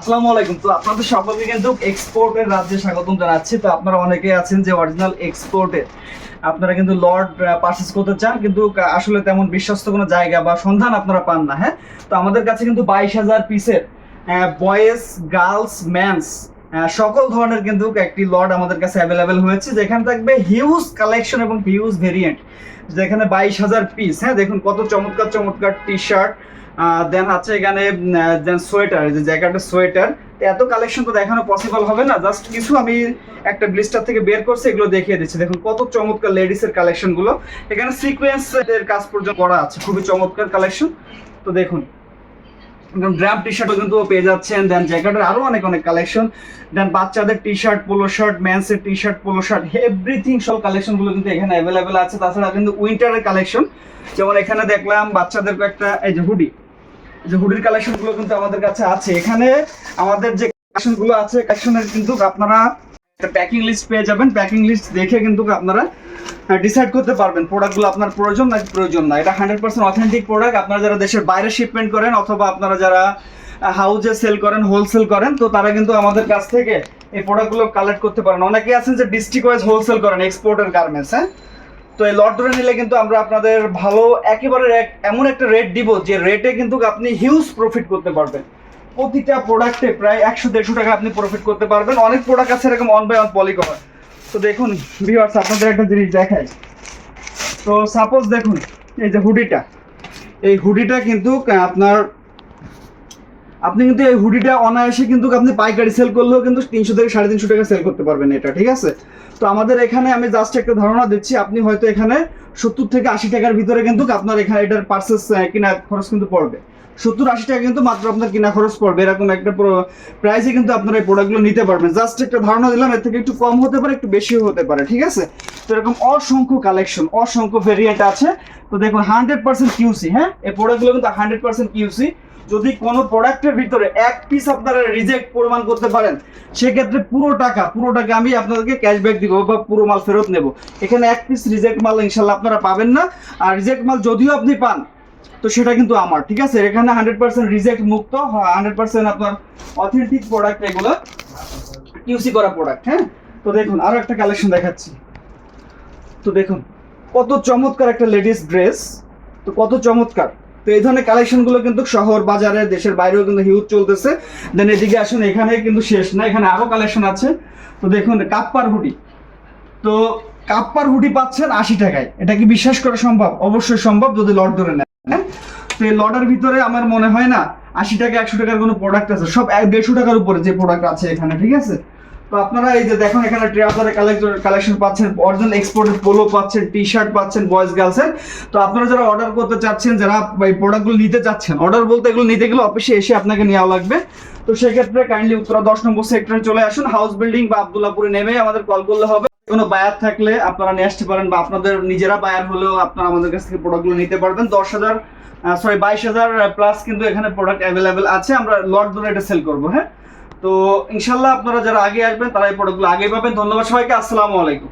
আসসালামু আলাইকুম। তো আপনাদের সকলকে কিন্তু এক্সপোর্টের রাজ্যে স্বাগতম জানাচ্ছি। তো আপনারা অনেকে আছেন যে অরিজিনাল এক্সপোর্টের। আপনারা কিন্তু লর্ড পারচেস করতে চান, কিন্তু আসলে তেমন বিশ্বস্ত কোনো জায়গা বা সন্ধান আপনারা পান না হ্যাঁ? তো আমাদের কাছে কিন্তু বাইশ হাজার পিসের বয়েজ গার্লস ম্যানস সকল ধরনের কিন্তু একটি লর্ড আমাদের কাছে অ্যাভেলেবেল হয়েছে, যেখানে থাকবে হিউজ কালেকশন এবং হিউজ ভেরিয়েন্ট যেখানে বাইশ হাজার পিস হ্যাঁ? দেখুন কত চমৎকার চমৎকার টি শার্ট দেন আছে এখানে দেন সোয়েটার যে জ্যাকেটের সোয়েটার এত কালেকশন তো দেখানো পসিবল হবে না। জাস্ট কিছু আমি একটা ব্লিস্টার থেকে বের করছি, এগুলো দেখিয়ে দিচ্ছি। দেখুন, কত চমৎকার লেডিসের কালেকশনগুলো। এখানে সিকোয়েন্স এর কাজ পর্যন্ত করা আছে, খুবই চমৎকার কালেকশন তো দেখুন ড্রাম টি শার্টও কিন্তু পেয়ে যাচ্ছেন। দেন জ্যাকেটের আরও অনেক অনেক কালেকশন দেন বাচ্চাদের T shirt polo shirt ম্যান্সের T shirt polo shirt everything সব কালেকশনগুলো কিন্তু এখানে অ্যাভেলেবেল আছে। তাছাড়া কিন্তু উইন্টারের কালেকশন যেমন এখানে দেখলাম বাচ্চাদের কয়েকটা এই যে হুডি যে হুডির কালেকশনগুলো কিন্তু আমাদের কাছে আছে। এখানে আমাদের যে কালেকশনগুলো আছে কালেকশনের কিন্তু আপনারা একটা প্যাকিং লিস্ট পেয়ে যাবেন। প্যাকিং লিস্ট দেখে কিন্তু আপনারা ডিসাইড করতে পারবেন প্রোডাক্টগুলো আপনার প্রয়োজন নাকি প্রয়োজন না। এটা হান্ড্রেড পার্সেন্ট অথেন্টিক প্রোডাক্ট আপনারা যারা দেশের বাইরে শিপমেন্ট করেন অথবা আপনারা যারা হাউজে সেল করেন হোলসেল করেন, তো তারা কিন্তু আমাদের কাছ থেকে এই প্রোডাক্টগুলো কালেক্ট করতে পারেন। অনেকে আছেন যে ডিস্ট্রিক্ট ওয়াইজ হোলসেল করেন এক্সপোর্টের গার্মেন্টস হ্যাঁ? তো এই লট ধরে নিলে কিন্তু আমরা আপনাদের ভালো একেবারে এক- এমন একটা রেট দিব যে রেটে কিন্তু আপনি হিউজ প্রফিট করতে পারবেন। প্রতিটা প্রোডাক্টে প্রায় একশো, দেড়শো টাকা আপনি প্রফিট করতে পারবেন। অনেক প্রোডাক্ট আছে এরকম অন বাই অন পলি করা তো দেখুন ভিউয়ার্স আপনাদের একটা জিনিস দেখাই। তো সাপোজ দেখুন, এই যে হুডিটা। এই হুডিটা কিন্তু আপনার আপনি কিন্তু এই হুডিটা অনায়াসে কিন্তু আপনি পাইকারি সেল করলেও কিন্তু তিনশো থেকে সাড়ে তিনশো টাকা সেল করতে পারবেন এটা, ঠিক আছে? তো আমাদের এখানে আমি জাস্ট একটা ধারণা দিচ্ছি, আপনি হয়তো এখানে সত্তর থেকে আশি টাকার ভিতরে কিন্তু আপনার এখানে এটার পার্সেস কিনা খরচ কিন্তু পড়বে। সত্তর আশি টাকা কিন্তু মাত্র আপনার কিনা খরচ পড়বে, এরকম একটা প্রাইসে কিন্তু আপনারা এই প্রোডাক্টগুলো নিতে পারবেন। জাস্ট একটা ধারণা দিলাম, এর থেকে একটু কম হতে পারে, একটু বেশিও হতে পারে, ঠিক আছে? তো এরকম অসংখ্য কালেকশন অসংখ্য ভেরিয়েন্ট আছে। তো দেখুন হান্ড্রেড পার্সেন্ট কিউসি হ্যাঁ? এই প্রোডাক্টগুলো কিন্তু হান্ড্রেড পার্সেন্ট কিউসি যদি কোনো প্রোডাক্টের ভিতরে এক পিস আপনারা রিজেক্ট প্রমাণ করতে পারেন, সেক্ষেত্রে পুরো টাকা পুরো টাকা আমি আপনাদেরকে ক্যাশব্যাক দিব বা পুরো মাল ফেরত নেব। এখানে এক পিস রিজেক্ট মাল ইনশাল্লাহ আপনারা পাবেন না। আর রিজেক্ট মাল যদিও আপনি পান, তো সেটা কিন্তু আমার, ঠিক আছে? এখানে হান্ড্রেড পার্সেন্ট রিজেক্ট মুক্ত হান্ড্রেড পার্সেন্ট আপনার অথেন্টিক প্রোডাক্ট এগুলো কিউসি করা প্রোডাক্ট হ্যাঁ? তো দেখুন, আরও একটা কালেকশন দেখাচ্ছি। তো দেখুন, কত চমৎকার একটা লেডিস ড্রেস তো কত চমৎকার। তো এই ধরনের কালেকশনগুলো কিন্তু শহর, বাজারে, দেশের বাইরেও কিন্তু হিউজ চলতেছে। দেন এদিকে আসুন, এখানে কিন্তু শেষ না, এখানে আরও কালেকশন আছে। তো দেখুন, কাপ্পার হুডি। তো কাপ্পার হুডি পাচ্ছেন আশি টাকায়। এটা কি বিশ্বাস করা সম্ভব? অবশ্যই সম্ভব, যদি লট ধরে নেন? তো এই লটের ভিতরে আমার মনে হয় না, আশি টাকা, একশো টাকার কোনো প্রোডাক্ট আছে। সব দেড়শো টাকার উপরে যে প্রোডাক্ট আছে এখানে, ঠিক আছে? তো আপনারা এই যে দেখুন, এখানে ট্রেজারের কালেকশন পাচ্ছেন অরিজিনাল এক্সপোর্টের পোলো পাচ্ছেন টি শার্ট পাচ্ছেন বয়েজ গার্লসের তো আপনারা যারা অর্ডার করতে চাচ্ছেন, যারা এই প্রোডাক্টগুলো নিতে চাচ্ছেন অর্ডার বলতে এগুলো নিতে গেলে অফিসে এসে আপনাকে নেওয়া লাগবে। তো সেক্ষেত্রে কাইন্ডলি উত্তরা দশ নম্বর সেক্টরে চলে আসুন। হাউস বিল্ডিং বা আবদুল্লাপুরে নেমে আমাদের কল করলে হবে। কোনো বায়ার থাকলে আপনারা নিয়ে আসতে পারেন বা আপনাদের নিজেরা বায়ার হলেও আপনারা আমাদের কাছ থেকে প্রোডাক্টগুলো নিতে পারবেন। দশ হাজার সরি বাইশ হাজার প্লাস কিন্তু এখানে প্রোডাক্ট অ্যাভেলেবেল আছে। আমরা লট ধরে এটা সেল করব হ্যাঁ? তো ইনশাল্লাহ আপনারা যারা আগে আসবেন, তারা এই প্রোডাক্টগুলো আগে পাবেন। ধন্যবাদ সবাইকে। আসসালামু আলাইকুম।